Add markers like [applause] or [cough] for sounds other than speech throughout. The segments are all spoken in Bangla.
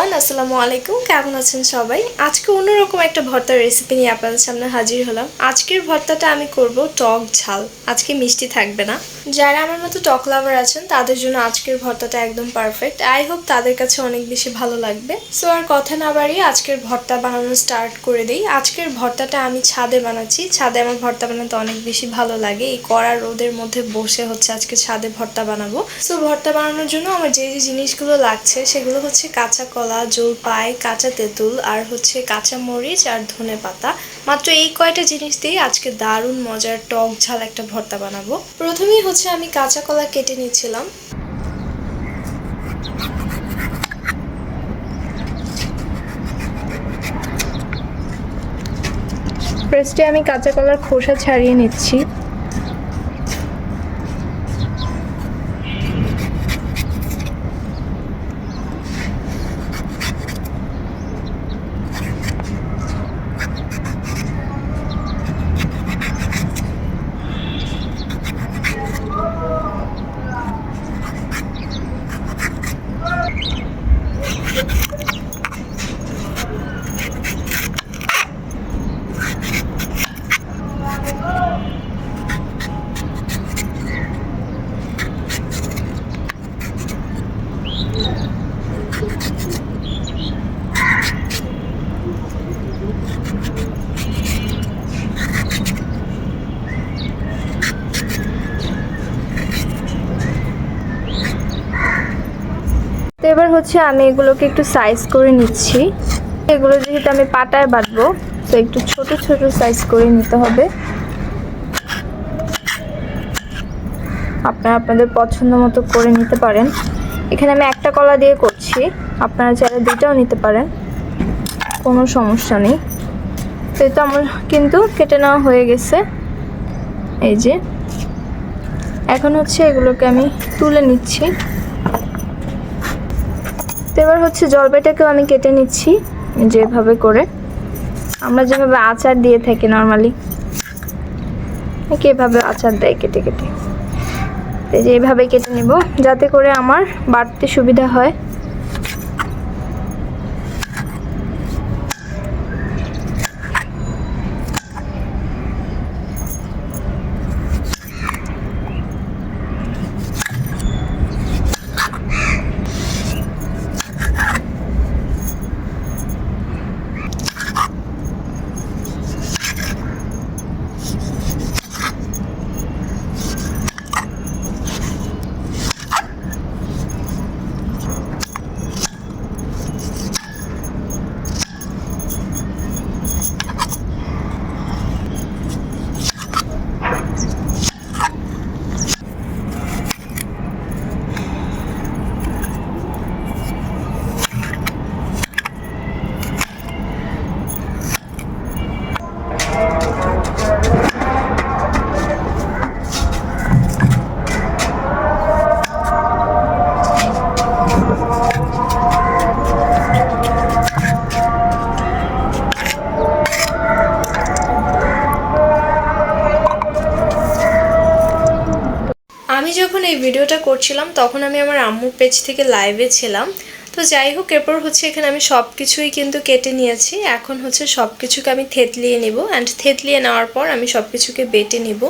আসসালামু আলাইকুম। কেমন আছেন সবাই? আজকে অন্যরকম একটা ভর্তার রেসিপি নিয়ে আপনাদের সামনে হাজির হলাম। আজকের ভর্তাটা আমি করব টক ঝাল। আজকে মিষ্টি থাকবে না। যারা আমার মতো টক লাভার আছেন, তাদের জন্য আজকের ভর্তাটা একদম পারফেক্ট আই হোপ তাদের কাছে অনেক বেশি ভালো লাগবে। সো আর কথা না বাড়িয়ে আজকের ভর্তা বানানো স্টার্ট করে দিই। আজকের ভর্তাটা আমি ছাদে বানাচ্ছি। ছাদে আমার ভর্তা বানাতে অনেক বেশি ভালো লাগে। এই কড়া রোদের মধ্যে বসে হচ্ছে আজকে ছাদে ভর্তা বানাবো। সো ভর্তা বানানোর জন্য আমার যে যে জিনিসগুলো লাগছে, সেগুলো হচ্ছে কাঁচা কলা জলপাই কাঁচা তেঁতুল আর হচ্ছে কাঁচা মরিচ আর ধনে পাতা। মাত্র এই কয়টা জিনিস দিয়ে আজকে দারুণ মজার টক ঝাল একটা ভর্তা বানাবো। প্রথমেই হচ্ছে আমি কাঁচা কলা কেটে নিচ্ছিলাম। ফার্স্টে আমি কাঁচা কলার খোসা ছাড়িয়ে নিচ্ছি। এবার হচ্ছে আমি এগুলোকে একটু সাইজ করে নিচ্ছি। এগুলো যেহেতু আমি পাটায় বাঁধবো, তো একটু ছোট ছোট সাইজ করে নিতে হবে। আপনারা আপনাদের পছন্দ মতো করে নিতে পারেন। এখানে আমি একটা কলা দিয়ে করছি। আপনারা চাইলে দুটাও নিতে পারেন। কোনো সমস্যা নেই। তো তো আমার কিন্তু কেটে নেওয়া হয়ে গেছে। এই যে। এখন হচ্ছে এগুলোকে আমি তুলে নিচ্ছি। এবার হচ্ছে জলপাইটাকেও আমি কেটে নিচ্ছি, যেভাবে করে। আমরা যেভাবে আচার দিয়ে থাকি নর্মালি এভাবে আচার দেয় কেটে কেটে। যে কেটে নেব, যাতে করে আমার বাড়তে সুবিধা হয়। যখন এই ভিডিওটা করছিলাম, তখন আমি আমার আম্মুর পেজ থেকে লাইভে ছিলাম। তো যাই হোক, এরপর হচ্ছে এখানে আমি সব কিছুই কিন্তু কেটে নিয়েছি। এখন হচ্ছে সব কিছুকে আমি থেতলিয়ে নিব অ্যান্ড থেতলিয়ে নেওয়ার পর আমি সব কিছুকে বেটে নিব।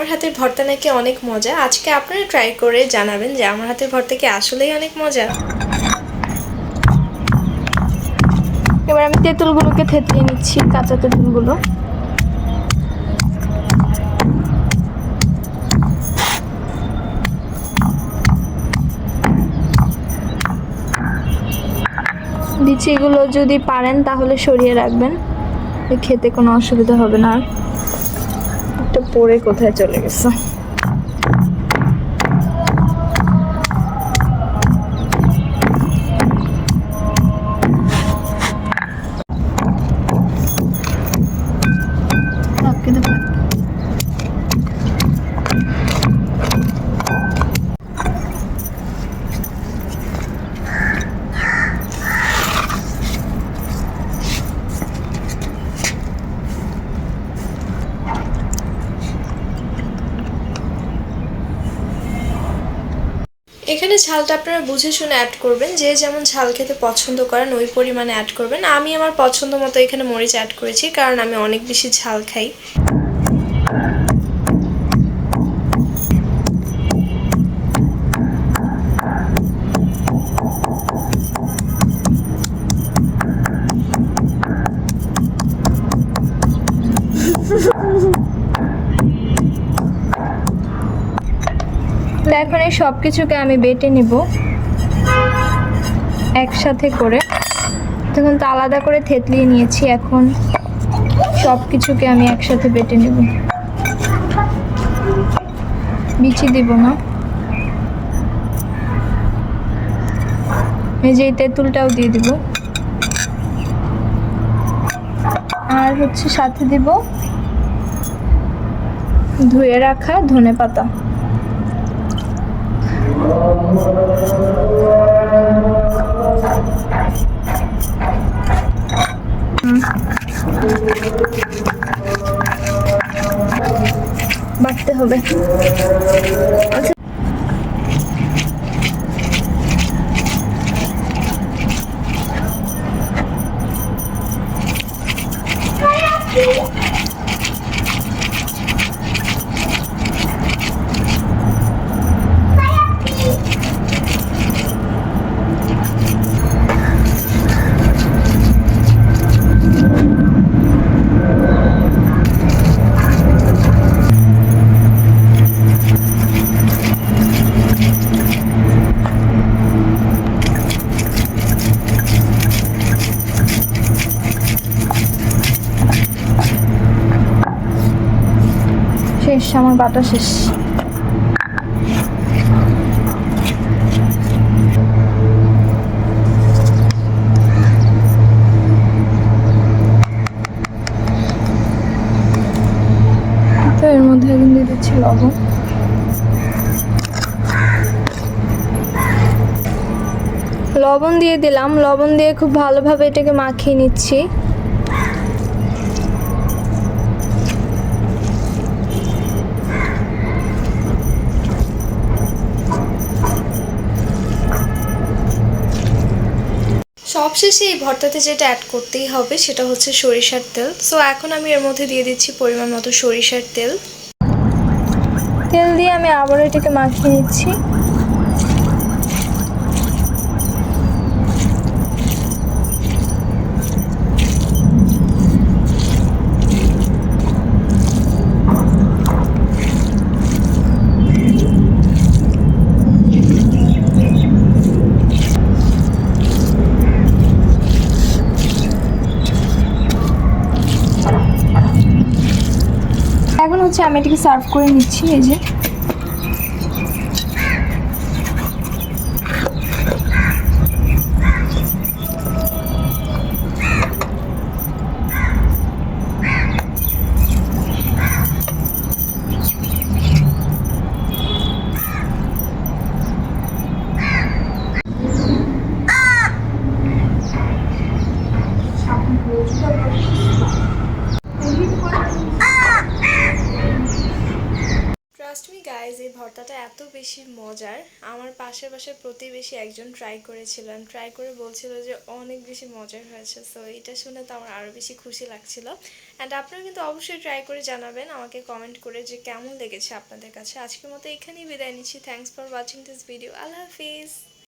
আমার হাতের ভর্তা নাকি অনেক মজা? আজকে আপনারা ট্রাই করে জানাবেন যে আমার হাতের ভর্তা কি আসলেই অনেক মজা। এবার আমি তেঁতুলগুলোকে থেতলিয়ে নিচ্ছি, কাঁচা তেঁতুলগুলো। বিচিগুলো যদি পারেন তাহলে সরিয়ে রাখবেন। খেতে কোনো অসুবিধা হবে না আর। পরে কোথায় চলে গেছে। ঝালটা আপনারা বুঝে শুনে অ্যাড করবেন। যে যেমন ঝাল খেতে পছন্দ করেন, ওই পরিমাণে অ্যাড করবেন। আমি আমার পছন্দ মতো এখানে মরিচ অ্যাড করেছি, কারণ আমি অনেক বেশি ঝাল খাই। তো [laughs] এখন এই সব কিছুকে আমি বেটে নিব একসাথে করে। তখন তো আলাদা করে থেতলিয়ে নিয়েছি, এখন সব কিছুকে আমি একসাথে বেটে নেব। বিচি দিব না। এই যে তেঁতুলটাও দিয়ে দিব। আর হচ্ছে সাথে দিব ধুয়ে রাখা ধনে পাতা বাটতে হবে। আচ্ছা শেষ আমার বাটা শেষ এর মধ্যে এখন দিয়ে দিচ্ছি লবণ। লবণ দিয়ে দিলাম, লবণ দিয়ে খুব ভালোভাবে এটাকে মাখিয়ে নিচ্ছি। সবশেষে এই ভর্তাতে যেটা অ্যাড করতেই হবে সেটা হচ্ছে সরিষার তেল। সো এখন আমি এর মধ্যে দিয়ে দিচ্ছি পরিমাণ মতো সরিষার তেল। তেল দিয়ে আমি আবার এটাকে মাখিয়ে নিচ্ছি। হচ্ছে আমি এটাকে সার্ভ করে নিচ্ছি এই যে। ট্রাস্ট মি গাইজ এই ভর্তাটা এত বেশি মজার। আমার পাশের পাশে প্রতিবেশী একজন ট্রাই করেছিলেন ট্রাই করে বলছিল যে অনেক বেশি মজার হয়েছে। সো এটা শুনে তো আমার আরও বেশি খুশি লাগছিল। অ্যান্ড আপনারা কিন্তু অবশ্যই ট্রাই করে জানাবেন, আমাকে কমেন্ট করে যে কেমন লেগেছে আপনাদের কাছে। আজকের মতো এখানেই বিদায় নিচ্ছি। Thanks for watching this video Allah Hafiz.